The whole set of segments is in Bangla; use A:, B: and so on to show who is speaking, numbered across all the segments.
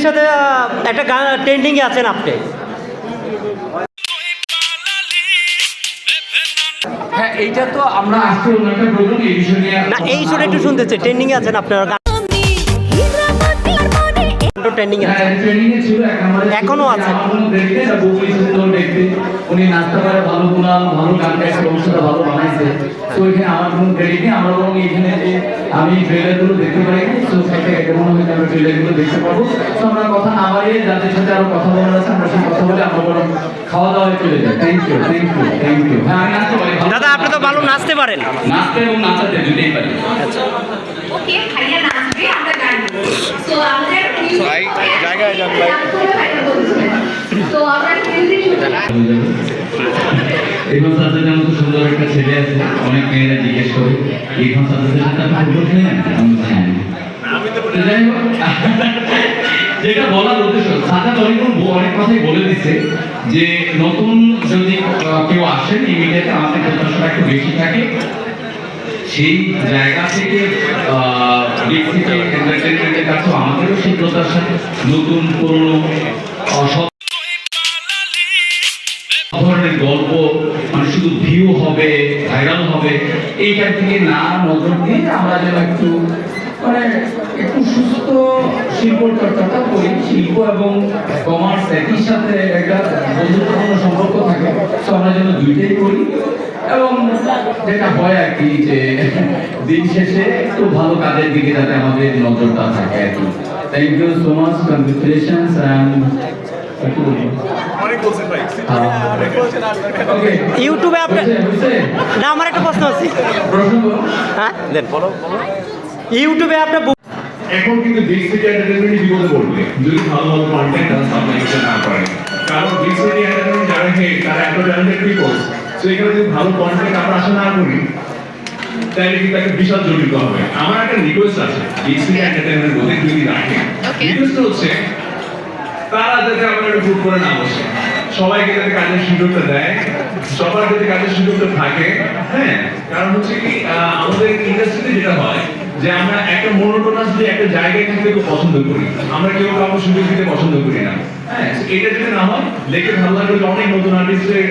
A: সাথে একটা গান ট্রেন্ডিংয়ে আছেন আপনি।
B: হ্যাঁ এইটা তো আমরা
A: না এই শুনে একটু শুনতেছে ট্রেন্ডিংয়ে আছেন আপনার গান ট্রেন্ডিংয়ে আছে।
B: হ্যাঁ এ
A: এখনও আছে।
B: আমার দেখতে উনি নাচতে পারে ভালো গুণাল ভালো গান গাইছে অবশ্যই ভালো বানাইছে। তো এখানে আমার কোনো ক্রেডিট নেই আমরা বরং এখানে যে আমি ট্রেলারগুলো দেখতে পারি তো সাথে কেমন হয়েছে আমরা ট্রেলারগুলো দেখতে পাবো তো আমরা কথা না বাড়িয়ে যাদের সাথে আরও কথা বলার আছে আমরা সেই কথা বলে আমরা বরং খাওয়া দাওয়ায় চলে যাই। Thank you thank you thank you হ্যাঁ আমি নাচতে পারি।
A: দাদা আপনি তো ভালো নাচতে পারেন।
B: নাচতে এবং নাচাতে দুটোই পারি।
C: ওকে ভাইয়া নাচবে আমরা গাইবো সো আমাদের
D: ভাই, জায়গায় যান ভাই।
B: ইরফান সাজ্জাদের মতো সুন্দর একটা ছেলে আছে অনেক মেয়েরা জিজ্ঞেস করে ইরফান সাজ্জাদের সাথে আপনি ফুটবল আমি বলছি, হ্যাঁ। যেটা বলার উদ্দেশ্য সাজ্জাদ অনেকক্ষণ অনেক কথাই বলে দিচ্ছে যে নতুন যদি কেউ আসেন এই আমাদের প্রত্যাশাটা একটু বেশি থাকে। সেই জায়গা থেকে এন্টারটেনমেন্টের কাছেও আমাদেরও সেই প্রত্যাশা নতুন পুরনো সব ধরনের গল্প মানে শুধু ভিউ হবে ভাইরাল হবে এইটা থেকে না নজর দিয়ে আমরা যেন একটু মানে একটু সুস্থ শিল্প চর্চাটা করি, শিল্প এবং কমার্স একই সাথে একটা বন্ধুত্বপূর্ণ সম্পর্ক থাকে, তো আমরা যেন দুইটাই করি। এবং যেটা হয় আর কি যে দিন শেষে একটু ভালো কাজের দিকে যাতে আমাদের নজরটা থাকে আর কি। Thank you so much congratulations and
A: ইউটিউবে আপনি না আমার একটা প্রশ্ন আছে। হ্যাঁ? দেন ইউটিউবে আপনার
E: এখন কিন্তু বিগ সিটি এন্টারটেনমেন্ট বিপদে পড়বে। যদি ভালো ভালো কন্টেন্ট তারা সাবস্ক্রিপশন না করে কারণ বিগ সিটি এন্টারটেনমেন্ট যারা হেড তারা এত ট্যালেন্টেড পিপলস এখানে যদি ভালো কন্টেন্ট আমরা আশা না করি তাহলে কিন্তু একটা বিশাল জটিল হবে। আমার একটা রিকোয়েস্ট আছে এন্টারটেনমেন্ট বলতে যদি রাখে। রিকোয়েস্ট হচ্ছে তারা যাতে ভুল করে না বসে। সবাইকে যাতে কাজের সুযোগটা দেয়। সবার যাতে কাজের সুযোগটা থাকে। হ্যাঁ কারণ হচ্ছে কি আমাদের ইন্ডাস্ট্রিতে যেটা হয় যে আমরা একটা মনোটোনাস যে একটা জায়গায় থাকতে খুব পছন্দ করি। আমরা কেউ কাউকে সুযোগ দিতে পছন্দ করি না। হ্যাঁ এটা যদি না হয় দেখে ভালো লাগবে অনেক নতুন আর্টিস্টের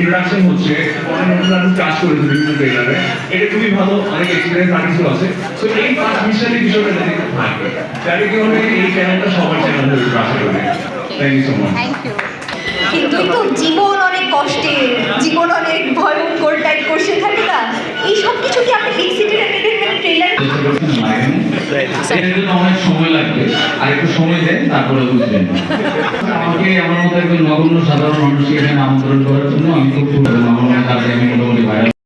E: ইন্ট্রোডাকশন হচ্ছে, অনেক নতুন আর্টিস্ট কাজ করেছে বিভিন্ন ট্রেলারে এটা খুবই ভালো, অনেক এক্সপিরিয়েন্স আর্টিস্টও আছে। সো এই পাঁচ মিশনের বিষয়টা যাতে থাকবে তাহলে কি হবে, এই চ্যানেলটা সবার চ্যানেল হয়ে আশা করি। থ্যাংক ইউ সো মাচ
C: কিন্তু জীবন অনেক কষ্টের। অনেক
B: সময় লাগবে। আর একটু সময় দেন তারপরে বুঝবেন। আমাকে আমার মতো একজন নগণ্য সাধারণ মানুষকে এখানে আমন্ত্রণ করার জন্য আমি খুব আমার মনে আমি মোটামুটি ভাইরাল